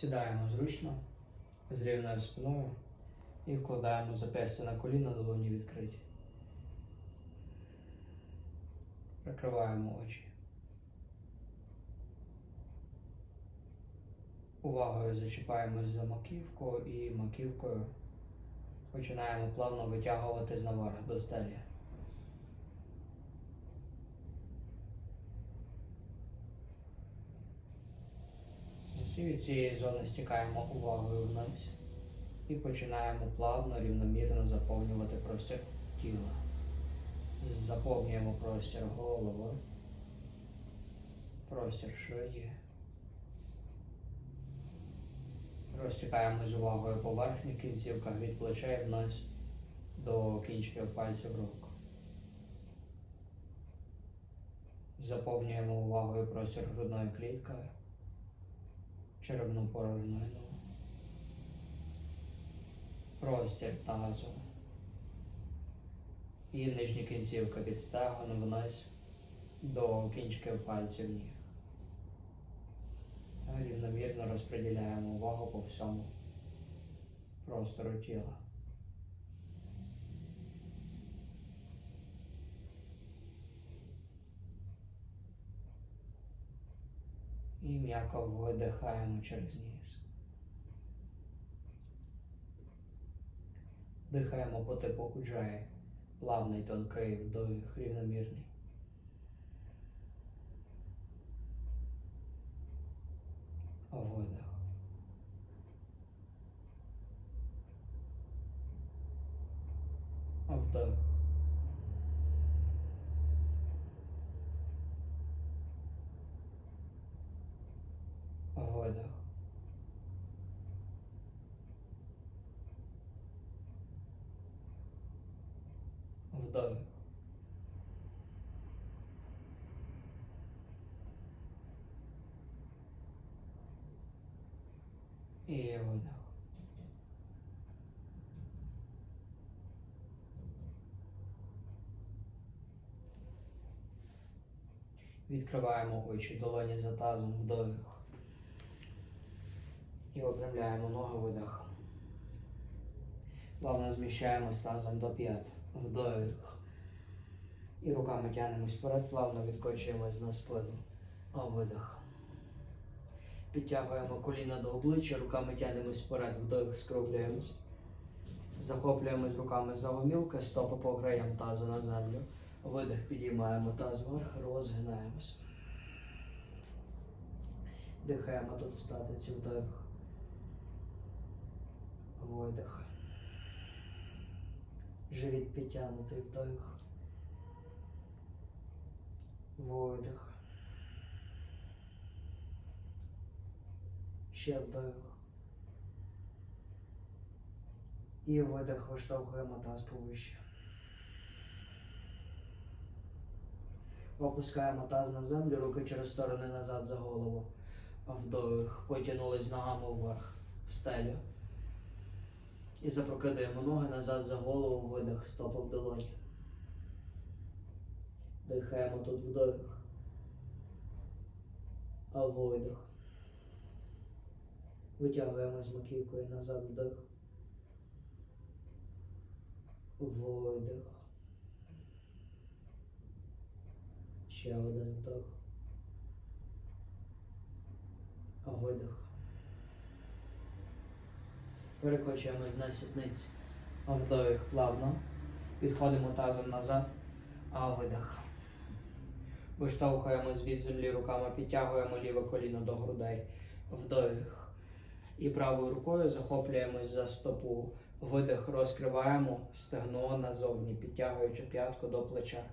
Сідаємо зручно, з рівною спиною і вкладаємо зап'ястя на коліна, долоні відкриті. Прикриваємо очі. Увагою зачіпаємось за маківку і маківкою починаємо плавно витягуватись наверх до стелі. Ось І від цієї зони стікаємо увагою вниз і починаємо плавно, рівномірно заповнювати простір тіла. Заповнюємо простір голови, простір шиї. Розтікаємо з увагою по верхніх кінцівках від плечей вниз до кінчиків пальців рук. Заповнюємо увагою простір грудної клітки, черевну порожнину, простір тазу і нижні кінцівка від стегон вниз до кінчиків пальців ніг. Рівномірно розподіляємо увагу по всьому простору тіла. І м'яко видихаємо через ніс. Дихаємо по типу. Плавний тонкий вдих, рівномірний. Видих. Вдих. Видих. Вдих. І видих. Відкриваємо очі, долоні за тазом, вдих. І випрямляємо ноги, видих. Плавно зміщаємось тазом до п'ят. Вдих. І руками тягнемось вперед, плавно відкочуємось на спину. А видих. Підтягуємо коліна до обличчя, руками тягнемось вперед, вдих, скруглюємось. Захоплюємось руками за гомілки, стопи по краям тазу на землю. Видих, підіймаємо таз вверх, розгинаємось. Дихаємо тут в статиці вдих. Видих. Живіт підтягнутий вдих. Видих. Ще вдих. І видих, виштовхуємо таз повище. Опускаємо таз на землю, руки через сторони назад за голову. Вдих. Потягнулись ногами вверх в стелю. І запрокидаємо ноги назад за голову, видих, стопа в долоні. Дихаємо тут вдих. А видих. Витягуємо з маківкою назад вдих. Видих. Ще один вдих. А видих. Перекочуємось на сідниці. Вдих плавно. Підходимо тазом назад. А видих. Виштовхуємось від землі руками, підтягуємо ліве коліно до грудей. Вдих. І правою рукою захоплюємось за стопу. Видих, розкриваємо стегно назовні, підтягуючи п'ятку до плеча.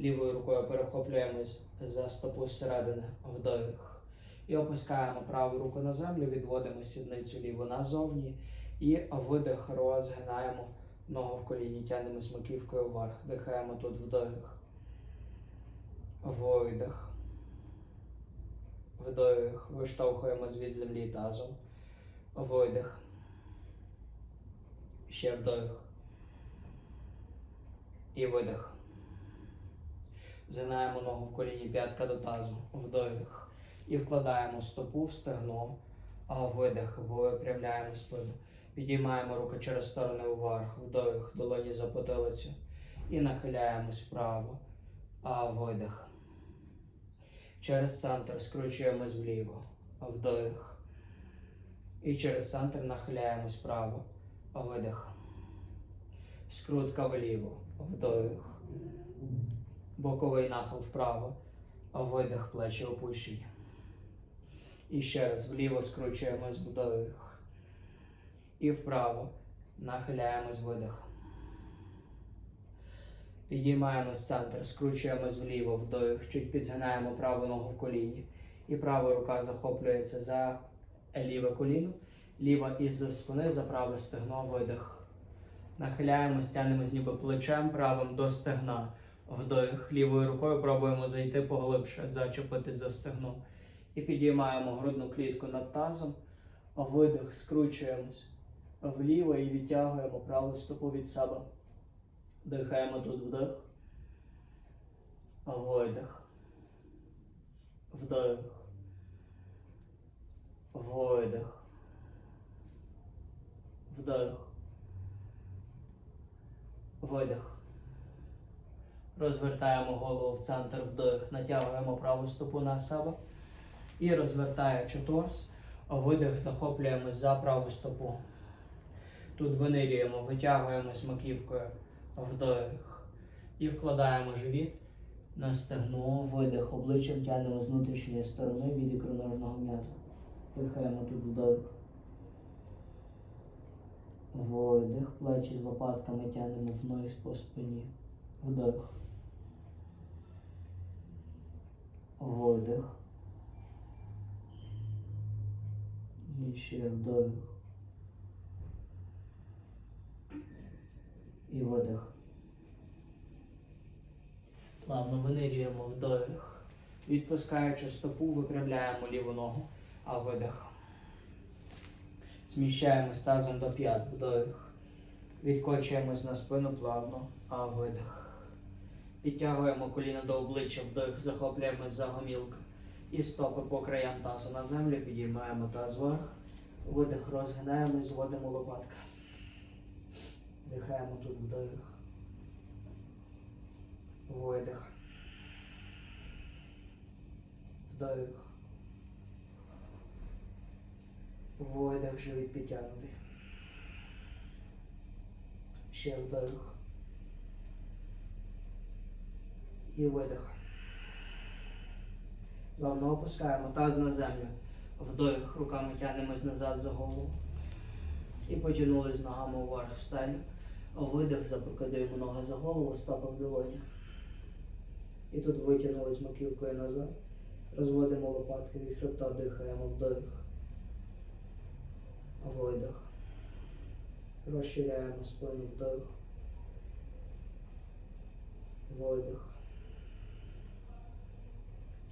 Лівою рукою перехоплюємось за стопу зсередини. Вдих. І опускаємо праву руку на землю, відводимо сідницю ліву назовні. І видих, розгинаємо ногу в коліні, тягнемо маківкою вверх. Дихаємо тут вдих. Видих. Вдих. Виштовхуємо від землі тазом. Видих. Ще вдих. І видих. Згинаємо ногу в коліні п'ятка до тазу. Вдих. І вкладаємо стопу в стегно. А видих, випрямляємо спину. Підіймаємо руки через сторони вверх, вдих, долоні за потилицю. І нахиляємось вправо. А видих. Через центр скручуємось вліво. Вдих. І через центр нахиляємось вправо. Видих. Скрутка вліво. Вдих. Боковий нахил вправо. Видих, плечі опущені. І ще раз вліво скручуємось вдих. І вправо нахиляємось видих. Підіймаємось центр, скручуємось вліво вдих, чуть підзгинаємо праву ногу в коліні. І права рука захоплюється за ліве коліно, ліва із-за спини, за праве стегно, видих. Нахиляємось, тянемось ніби плечем правим до стегна. Вдих. Лівою рукою пробуємо зайти поглибше, зачепити за стегно. І підіймаємо грудну клітку над тазом. Видих, скручуємось вліво і відтягуємо праву стопу від себе. Дихаємо тут вдих. Видих. Вдих. Видих. Вдих. Видих. Розвертаємо голову в центр вдих, натягуємо праву стопу на себе і розвертаючи торс, видих, захоплюємось за праву стопу. Тут винирюємо, витягуємось маківкою вдих і вкладаємо живіт на стегно, видих, обличчям тягнемо з внутрішньої сторони від ікроножного м'яза. Дихаємо тут вдих. Видих, плечі з лопатками тягнемо вниз по спині. Вдих. Видих. І ще вдих. І видих. Плавно винирюємо вдих. Відпускаючи стопу, випрямляємо ліву ногу, а видих. Зміщаємось тазом до п'ят, вдих. Відкочуємось на спину плавно, а видих. Підтягуємо коліна до обличчя, вдих, захоплюємось за гомілки. І стопи по краям тазу на землю, підіймаємо таз вверх. Видих, розгинаємось, зводимо лопатки. Дихаємо тут вдих. Видих. Вдих. Видих, живіт підтягнутий. Ще вдих. І видих. Плавно опускаємо таз на землю. Вдих, руками тягнемось назад за голову. І потягнулись ногами вверх в стелю. Видих, запрокидаємо ноги за голову, стопа в долоні. І тут витягнулись маківкою назад. Розводимо лопатки від хребта, дихаємо вдих. Видих. Розширяємо спину вдих. Видих.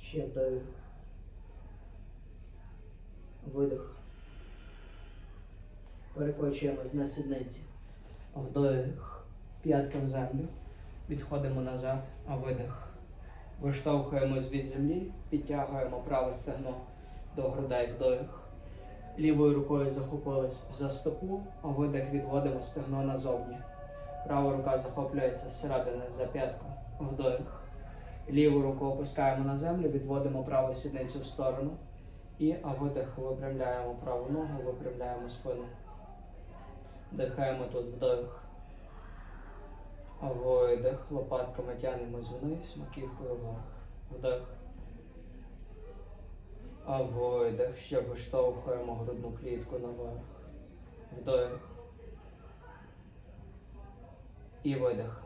Ще вдих. Видих. Перекочуємось на сідниці. Вдих. П'ятка в землю. Відходимо назад, а видих. Виштовхуємось від землі, підтягуємо праве стегно до грудей вдих. Лівою рукою захопились за стопу, а видих відводимо стегно назовні. Права рука захоплюється зсередини за п'ятку. Вдих. Ліву руку опускаємо на землю, відводимо праву сідницю в сторону. І а видих випрямляємо праву ногу, випрямляємо спину. Дихаємо тут вдих. Видих. Лопатками тягнемось вниз, маківкою вверх. Вдих. А видих. Ще виштовхуємо грудну клітку наверх. Вдих. І видих.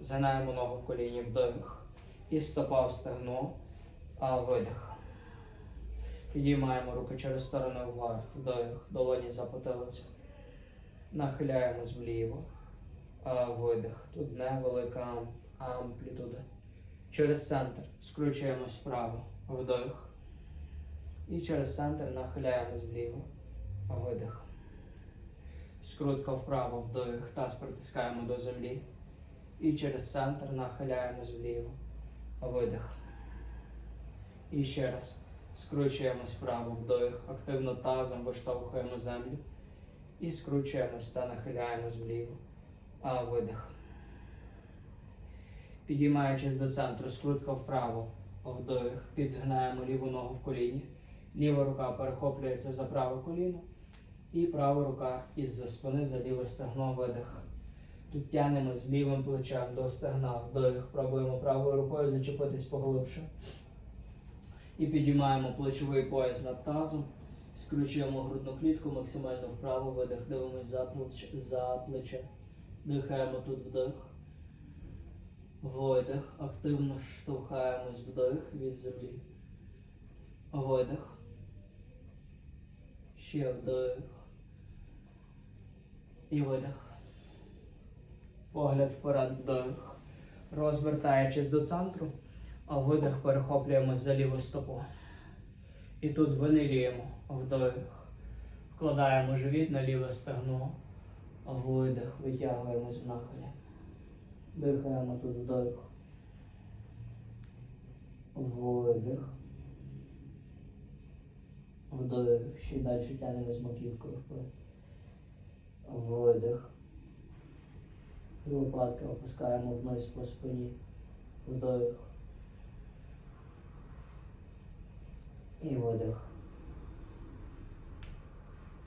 Згинаємо ногу в коліні, вдих. І стопа в стегно, а видих. Підіймаємо руки через сторони вверх, вдих, долоні за потилицю. Нахиляємось вліво, видих. Тут невелика амплітуда. Через центр скручуємось вправо, вдих. І через центр нахиляємось вліво, видих. Скрутка вправо, вдих, таз притискаємо до землі. І через центр нахиляємось вліво, видих. І ще раз. Скручуємось вправо вдих, активно тазом виштовхуємо землю. І скручуємось та нахиляємось вліво. А видих. Підіймаючись до центру, скрутка вправо, вдих, підзгинаємо ліву ногу в коліні. Ліва рука перехоплюється за праве коліно. І права рука із-за спини за ліве стегно видих. Тут тянемо з лівим плечем до стегна, вдих, пробуємо правою рукою зачепитись поглибше. І підіймаємо плечовий пояс над тазом, скручуємо грудну клітку максимально вправо, видих, дивимось за плече, за плече. Дихаємо тут вдих. Видих. Активно штовхаємось вдих від землі. Видих. Ще вдих. І видих. Погляд вперед вдих. Розвертаючись до центру, а видих перехоплюємось за ліву стопу. І тут винирюємо вдих. Вкладаємо живіт на ліве стегно. Видих. Витягуємось в нахилі. Дихаємо тут вдих. Видих. Вдих. Ще далі тянемо з маківкою вперед. Видих. І лопатки опускаємо вниз по спині. Вдих. І видих.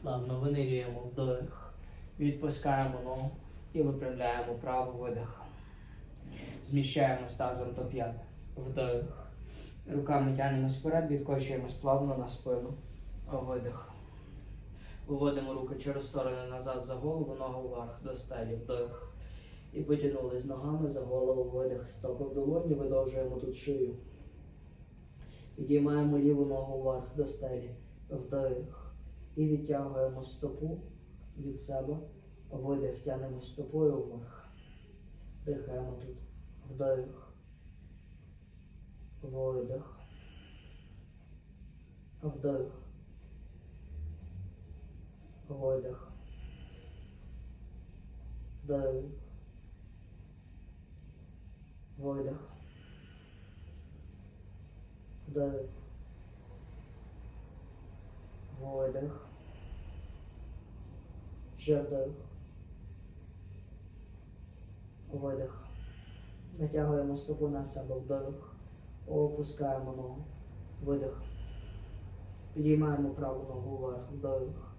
Плавно винирюємо вдих. Відпускаємо ногу і випрямляємо правий видих. Зміщаємо тазом до п'ят. Вдих. Руками тягнемось вперед, відкочуємось плавно на спину. Видих. Виводимо руки через сторони назад за голову, ногу вверх до стелі, вдих. І потягнулись ногами за голову, видих. Стопи в долоні, видовжуємо тут шию. Підіймаємо ліву ногу вверх до стелі, вдих. І відтягуємо стопу від себе. Видих, тянемо стопою вверх. Дихаємо тут. Вдих. Видих. Вдих. Видих. Вдих. Видих. Вдих. Видих. Ще вдих. Видих. Натягуємо стопу на себе вдих. Опускаємо ногу. Видих. Підіймаємо праву ногу вверх, вдих.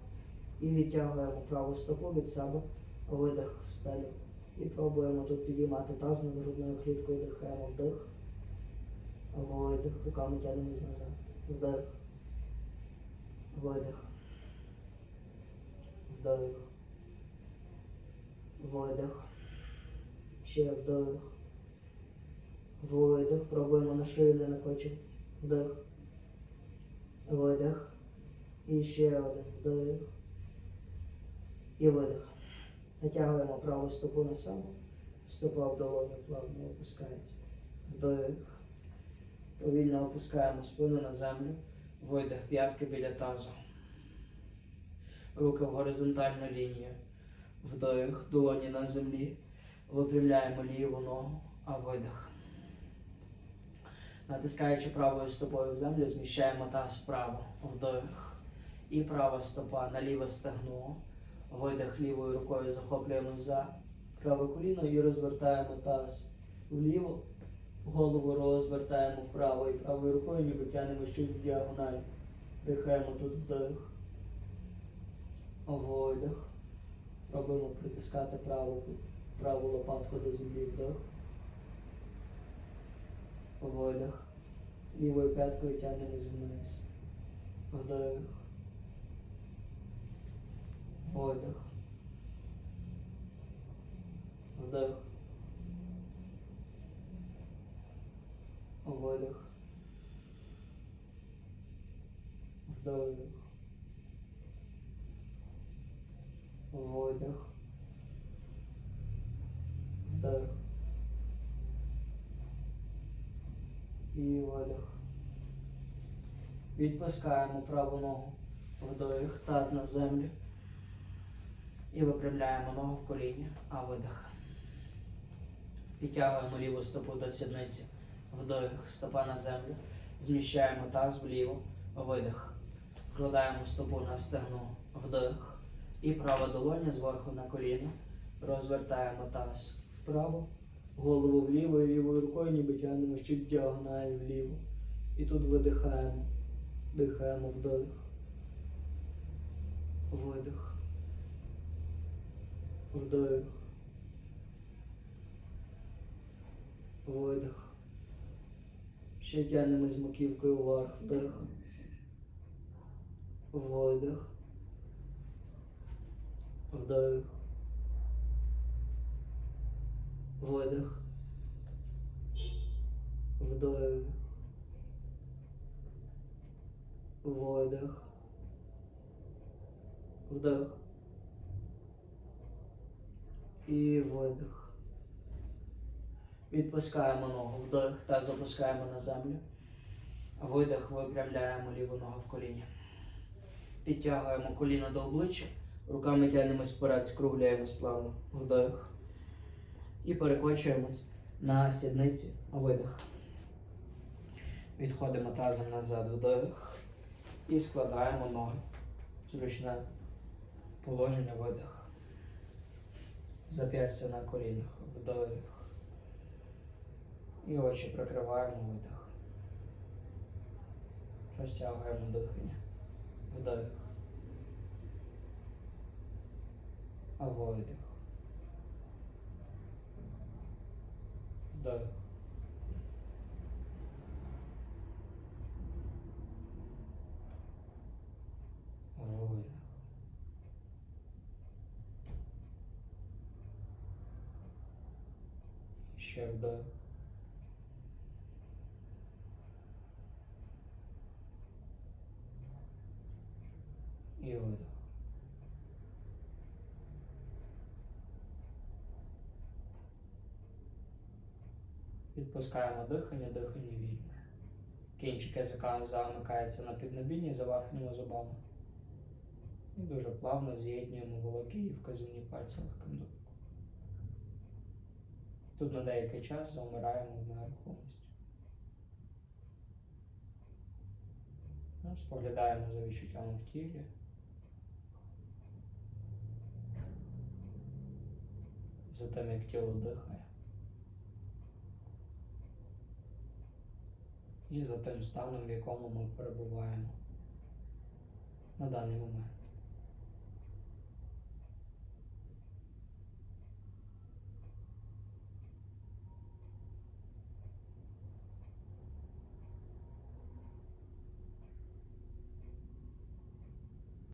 І відтягуємо праву стопу від себе, видих в стелю. І пробуємо тут підіймати таз над грудною кліткою, дихаємо вдих. Видих. Руками тягнемось назад. Вдих. Видих. Вдих. Видих. Ще вдих. Видих. Пробуємо на шию не накочувати. Вдих. Видих. І ще один вдих. І видих. Натягуємо праву стопу на себе. Стопа в долоні плавно опускається. Вдих. Повільно опускаємо спину на землю. Видих. П'ятки біля тазу. Руки в горизонтальну лінію. Вдих. Долоні на землі. Випрямляємо ліву ногу, а видих. Натискаючи правою стопою в землю, зміщаємо таз вправо. Вдих. І права стопа на ліве стегно. Видих лівою рукою захоплюємо за праве коліно і розвертаємо таз вліво. Голову розвертаємо вправо і правою рукою, ніби тянемо щось в діагональ. Дихаємо тут вдих. Видих. Пробуємо притискати праву, праву лопатку до землі вдих. Видих. Лівою п'яткою тягнемось вниз. Вдих. Видих. Вдих. Видих. Вдих. Видих. Вдих. І видих. Відпускаємо праву ногу. Вдих. Таз на землю. І випрямляємо ногу в коліні, а видих. Підтягуємо ліву стопу до сідниці. Вдих, стопа на землю. Зміщаємо таз вліво. видих. Вкладаємо стопу на стегно, вдих. І права долоня зверху на коліно. Розвертаємо таз вправо, голову вліво і лівою рукою, ніби тягнемо ще діагональ вліво. І тут видихаємо. Дихаємо вдих. Видих. Вдих. Видих. Ще тягнемо з маківкою вверх. Вдих. Видих. Вдих. Видих. Вдих. Видих. Вдих. І видих. Відпускаємо ногу. Вдих та запускаємо на землю. Видих, випрямляємо ліву ногу в коліні. Підтягуємо коліно до обличчя. Руками тягнемось вперед, скругляємось плавно. Вдих. І перекочуємось на сідниці. Видих. Відходимо тазом назад, вдих. І складаємо ноги. Зручне положення, видих. Зап'ястя на колінах. Вдих. І очі прикриваємо видих. Розтягуємо дихання. Вдих. Видих. Вдих. Видих. Ще вдих. І видих. Відпускаємо дихання, дихання вільне. Кінчик язика замикається на піднебінні за верхніми зубами. І дуже плавно з'єднуємо великі і вказівні пальці легким дотиком. Тут на деякий час замираємо в нерухомості. Споглядаємо за відчуттями в тілі. За тим, як тіло дихає. І за тим станом, в якому ми перебуваємо на даний момент.